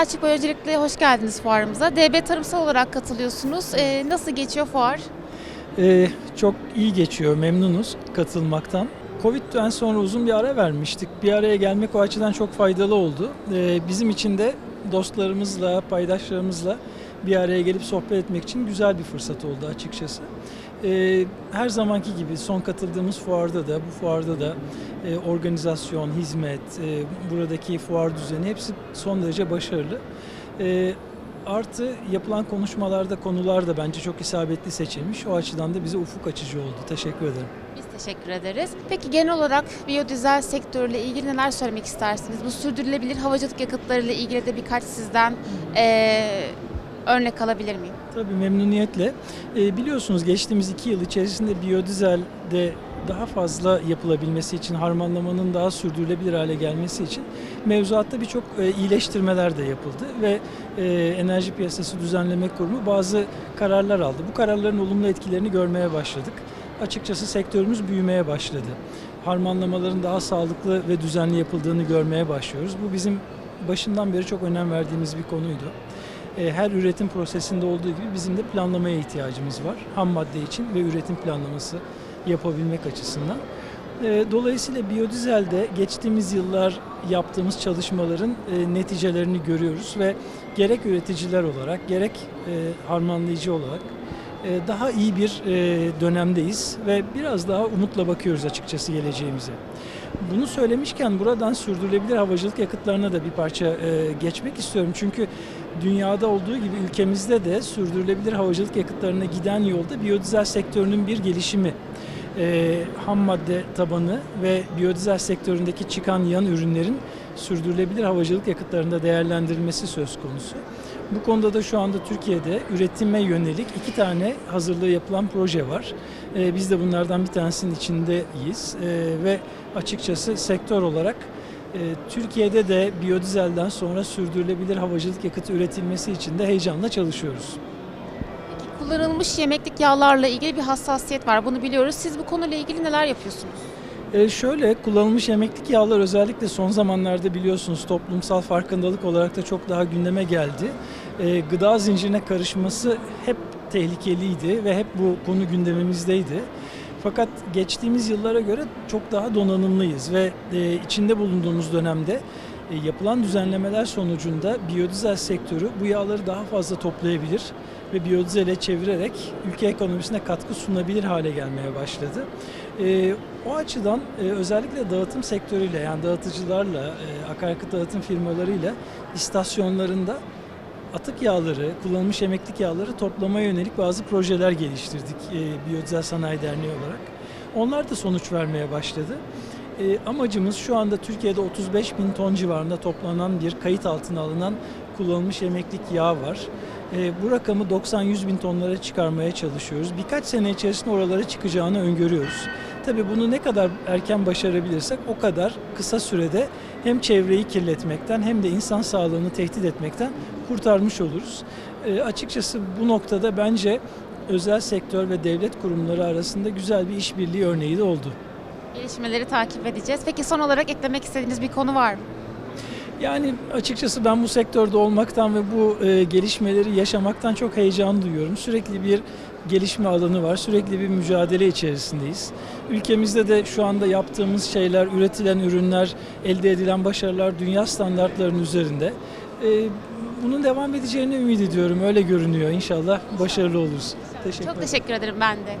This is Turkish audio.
Selçuk Bey öncelikle hoş geldiniz fuarımıza. DB Tarımsal olarak katılıyorsunuz. Ee, nasıl geçiyor fuar? Ee, çok iyi geçiyor, memnunuz katılmaktan. Covid'den sonra uzun bir ara vermiştik. Bir araya gelmek o açıdan çok faydalı oldu. Ee, bizim için de dostlarımızla, paydaşlarımızla bir araya gelip sohbet etmek için güzel bir fırsat oldu açıkçası. Ee, her zamanki gibi son katıldığımız fuarda da, bu fuarda da e, organizasyon, hizmet, e, buradaki fuar düzeni hepsi son derece başarılı. Ee, Artı yapılan konuşmalarda konular da bence çok isabetli seçilmiş. O açıdan da bize ufuk açıcı oldu. Teşekkür ederim. Biz teşekkür ederiz. Peki genel olarak biyodizel sektörüyle ilgili neler söylemek istersiniz? Bu sürdürülebilir havacılık yakıtlarıyla ilgili de birkaç sizden ee, örnek alabilir miyim? Tabii memnuniyetle. Ee, biliyorsunuz geçtiğimiz iki yıl içerisinde biyodizelde daha fazla yapılabilmesi için, harmanlamanın daha sürdürülebilir hale gelmesi için mevzuatta birçok e, iyileştirmeler de yapıldı ve e, Enerji Piyasası Düzenleme Kurumu bazı kararlar aldı. Bu kararların olumlu etkilerini görmeye başladık. Açıkçası sektörümüz büyümeye başladı. Harmanlamaların daha sağlıklı ve düzenli yapıldığını görmeye başlıyoruz. Bu bizim başından beri çok önem verdiğimiz bir konuydu. E, her üretim prosesinde olduğu gibi bizim de planlamaya ihtiyacımız var. Ham madde için ve üretim planlaması yapabilmek açısından. E, Dolayısıyla biyodizelde geçtiğimiz yıllar yaptığımız çalışmaların e, neticelerini görüyoruz ve gerek üreticiler olarak gerek harmanlayıcı olarak daha iyi bir dönemdeyiz ve biraz daha umutla bakıyoruz açıkçası geleceğimize. Bunu söylemişken buradan sürdürülebilir havacılık yakıtlarına da bir parça geçmek istiyorum. Çünkü dünyada olduğu gibi ülkemizde de sürdürülebilir havacılık yakıtlarına giden yolda biyodizel sektörünün bir gelişimi, e, ham madde tabanı ve biyodizel sektöründeki çıkan yan ürünlerin sürdürülebilir havacılık yakıtlarında değerlendirilmesi söz konusu. Bu konuda da şu anda Türkiye'de üretime yönelik iki tane hazırlığı yapılan proje var. Ee, biz de bunlardan bir tanesinin içindeyiz Ee, ve açıkçası sektör olarak e, Türkiye'de de biyodizelden sonra sürdürülebilir havacılık yakıtı üretilmesi için de heyecanla çalışıyoruz. Peki kullanılmış yemeklik yağlarla ilgili bir hassasiyet var. Bunu biliyoruz. Siz bu konuyla ilgili neler yapıyorsunuz? Ee, şöyle kullanılmış yemeklik yağlar özellikle son zamanlarda biliyorsunuz toplumsal farkındalık olarak da çok daha gündeme geldi. Ee, gıda zincirine karışması hep tehlikeliydi ve hep bu konu gündemimizdeydi. Fakat geçtiğimiz yıllara göre çok daha donanımlıyız ve e, içinde bulunduğumuz dönemde e, yapılan düzenlemeler sonucunda biyodizel sektörü bu yağları daha fazla toplayabilir ve biyodizele çevirerek ülke ekonomisine katkı sunabilir hale gelmeye başladı. E, o açıdan e, özellikle dağıtım sektörüyle yani dağıtıcılarla, e, akaryakıt dağıtım firmalarıyla istasyonlarında atık yağları, kullanılmış emeklilik yağları toplamaya yönelik bazı projeler geliştirdik e, Biyodizel Sanayi Derneği olarak. Onlar da sonuç vermeye başladı. E, amacımız şu anda Türkiye'de 35 bin ton civarında toplanan bir kayıt altına alınan kullanılmış emeklilik yağ var. E, bu rakamı 90-100 bin tonlara çıkarmaya çalışıyoruz. Birkaç sene içerisinde oralara çıkacağını öngörüyoruz. Tabii bunu ne kadar erken başarabilirsek o kadar kısa sürede hem çevreyi kirletmekten hem de insan sağlığını tehdit etmekten kurtarmış oluruz. E, açıkçası bu noktada bence özel sektör ve devlet kurumları arasında güzel bir işbirliği örneği de oldu. Gelişmeleri takip edeceğiz. Peki son olarak eklemek istediğiniz bir konu var mı? Yani açıkçası ben bu sektörde olmaktan ve bu e, gelişmeleri yaşamaktan çok heyecan duyuyorum. Sürekli bir gelişme alanı var, sürekli bir mücadele içerisindeyiz. Ülkemizde de şu anda yaptığımız şeyler, üretilen ürünler, elde edilen başarılar dünya standartlarının üzerinde. E, bunun devam edeceğini ümit ediyorum, öyle görünüyor. İnşallah başarılı oluruz. Teşekkür Çok ederim. teşekkür ederim ben de.